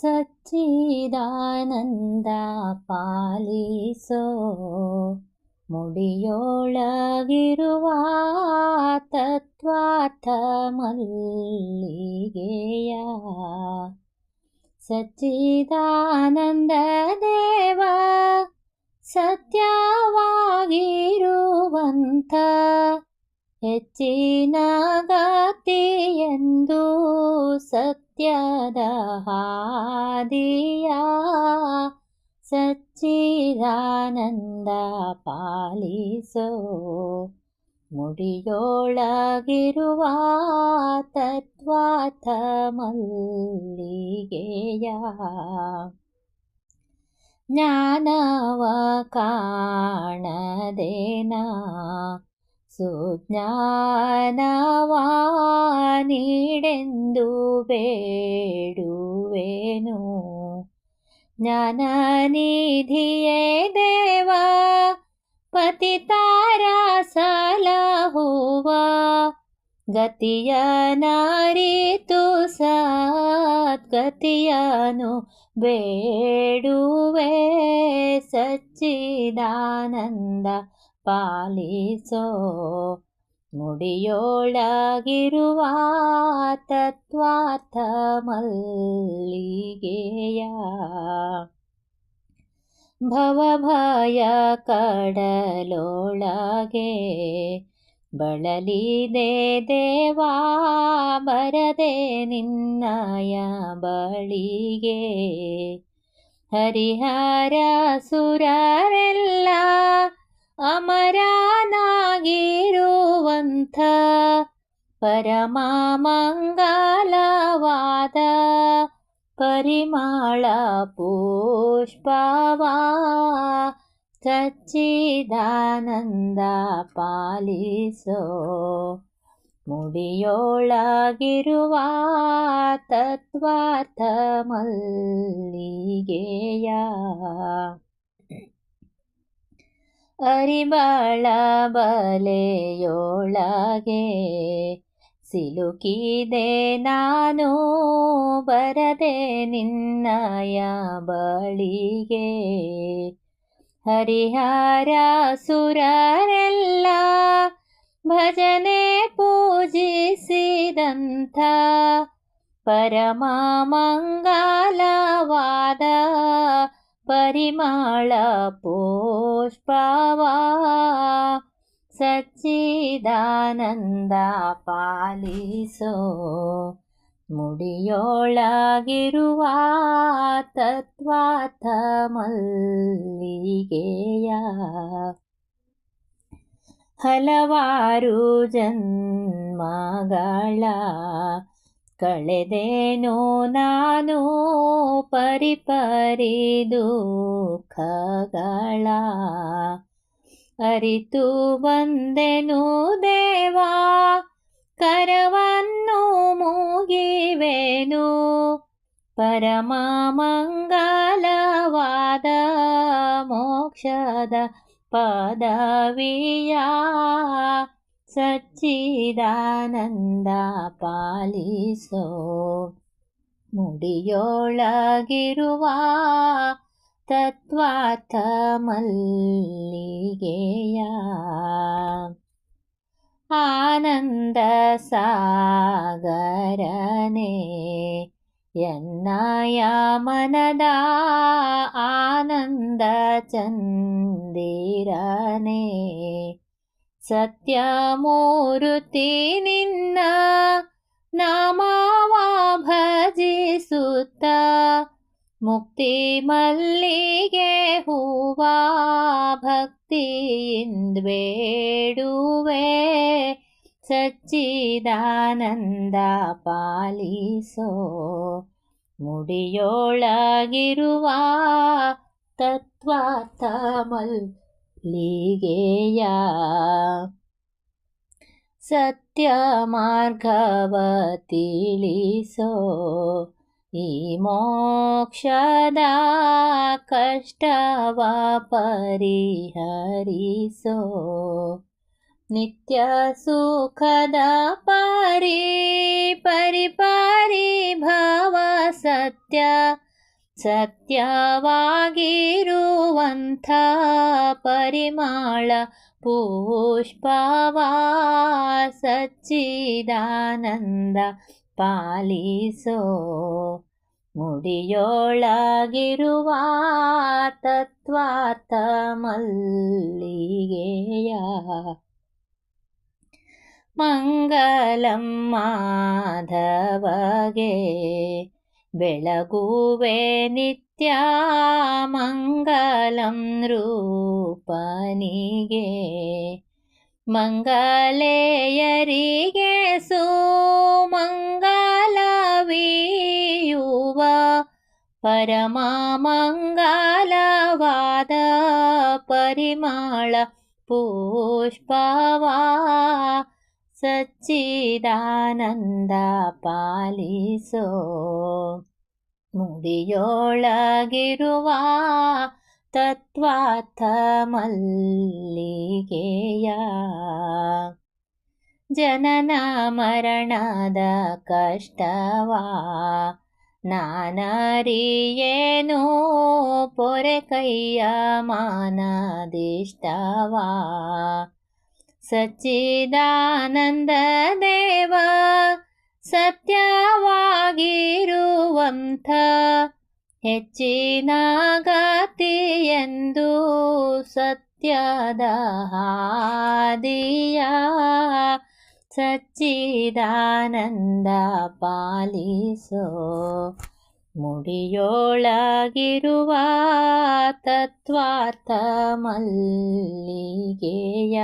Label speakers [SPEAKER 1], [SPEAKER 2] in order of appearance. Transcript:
[SPEAKER 1] ಸಚ್ಚಿದಾನಂದ ಪಾಲಿಸೋ ಮುಡಿಯೋಳಗಿರುವ ತತ್ವಾಥ ಮಲ್ಲಿಗೆಯ ಸಚ್ಚಿದಾನಂದ ದೇವ ಸತ್ಯವಾಗಿರುವಂಥ ಹೆಚ್ಚಿನ ಗತಿಯೆಂದು ಸತ್ಯದ ಹಾದಿಯ ಸಚ್ಚಿದಾನಂದ ಪಾಲಿಸೋ. ಮುಡಿಯೊಳಗಿರುವ ತತ್ವಾಥ ಮಲ್ಲಿಗೆಯ ಜ್ಞಾನವ ಕಾಣದೇನಾ? ಸುಜ್ಞಾನವ ನೀಡೆಂದು ಬೇಡುವೆನು. ಜ್ಞಾನನಿಧಿಯೇ ದೇವ ಪತಿತಾರ ಸಲಹುವ. ಗತಿಯ ನಾರಿತು ಸದ್ಗತಿಯನು ಬೇಡುವೆ. ಸಚ್ಚಿದಾನಂದ ಪಾಲಿಸೋ ನುಡಿಯೋಳಗಿರುವ ತತ್ವಾರ್ಥ ಮಲ್ಲಿಗೆಯ ಭವಭಯ ಕಡಲೊಳಗೆ ಬಳಲಿದೆ ದೇವಾ ಬರದೆ ನಿನ್ನಯ ಬಳಿಗೆ. ಹರಿಹರ ಸುರರೆಲ್ಲ ಅಮರನಾಗಿರುವಂಥ ಪರಮ ಮಂಗಲವಾದ ಪರಿಮಳ ಪುಷ್ಪವಾ ಸಚ್ಚಿದಾನಂದ ಪಾಲಿಸೋ ಮುಡಿಯೊಳಗಿರುವ ತತ್ವಾರ್ಥ ಮಲ್ಲಿಗೆಯ ಅರಿಬಳ ಬಲೆಯೊಳಗೆ ಸಿಲುಕಿದೆ ನಾನು ಬರದೆ ನಿನ್ನಯ ಬಳಿಗೆ. ಹರಿಹಾರ ಸುರರೆಲ್ಲ ಭಜನೆ ಪೂಜಿಸಿದಂಥ ಪರಮ ಮಂಗಲವಾದ ಪರಿಮಳ ಪುಷ್ಪವಾ ಸಚ್ಚಿದಾನಂದ ಪಾಲಿಸೋ ಮುಡಿಯೊಳಗಿರುವ ತತ್ವಾಥ ಮಲ್ಲಿಗೆಯ ಹಲವಾರು ಜನ್ಮಗಳ ಕಳೆದೇನೋ ನಾನು ಪರಿಪರಿ ದುಃಖಗಳ ಅರಿತು ಬಂದೆನು ದೇವಾ ಕರವನ್ನು ಮುಗಿವೆನು. ಪರಮ ಮಂಗಲವಾದ ಮೋಕ್ಷದ ಪದವಿಯ ಸಚ್ಚಿದಾನಂದ ಪಾಲಿಸೋ ಮುಡಿಯೊಳಗಿರುವ ತತ್ವಾತ ಮಲ್ಲಿಗೆಯ ಆನಂದ ಸಾಗರನೆ ಎನ್ನಯ ಮನದ ಆನಂದ ಚಂದಿರನೆ ಸತ್ಯಮೂರುತಿ ನಿನ್ನ ನಾಮವ ಭಜಿಸುತ್ತ ಮುಕ್ತಿ ಮಲ್ಲಿಗೆ ಹೂವ ಭಕ್ತಿಯಿಂದ ಬೇಡುವೆ ಸಚ್ಚಿದಾನಂದ ಪಾಲಿಸೋ ಮುಡಿಯೊಳಗಿರುವ ತತ್ವಾರ್ಥ लिगेया। सत्यमार्गवतिलिसो इमोक्षदा कष्ट वा परिहरिषो नित्यसुखदा परिपरिपरि भव सत्य ಸತ್ಯವಾಗಿರುವಂಥ ಪರಿಮಾಳ ಪುಷ್ಪವಾ ಸಚ್ಚಿದಾನಂದ ಪಾಲಿಸೋ ಮುಡಿಯೊಳಗಿರುವ ತತ್ವಾರ್ಥ ಮಲ್ಲಿಗೆಯ ಮಂಗಲಂ ಮಾಧವಗೆ बेळगुवे नित्या मङ्गलं नृपनिये मङ्गले यरिगे सुमङ्गलवीयुवा। परिमाळ पुष्पवा ಸಚ್ಚಿದಾನಂದ ಪಾಲಿಸೋ. ಮುಡಿಯೊಳಗಿರುವ ತತ್ವಾಥ ಮಲ್ಲಿಗೆಯ. ಜನನ ಮರಣದ ಕಷ್ಟವಾ. ನಾನರಿಯೇನು ಪೊರೆ ಕೈಯ ಮಾನದಿಷ್ಟವಾ. ಸಚ್ಚಿದಾನಂದ ದೇವ ಸತ್ಯವಾಗಿರುವಂಥ ಹೆಚ್ಚಿನ ಗತಿಯೆಂದು ಸತ್ಯದ ಹಾದಿಯ ಸಚ್ಚಿದಾನಂದ ಪಾಲಿಸೋ. ಮುಡಿಯೊಳಗಿರುವ ತತ್ವಾರ್ಥ ಮಲ್ಲಿಗೆಯ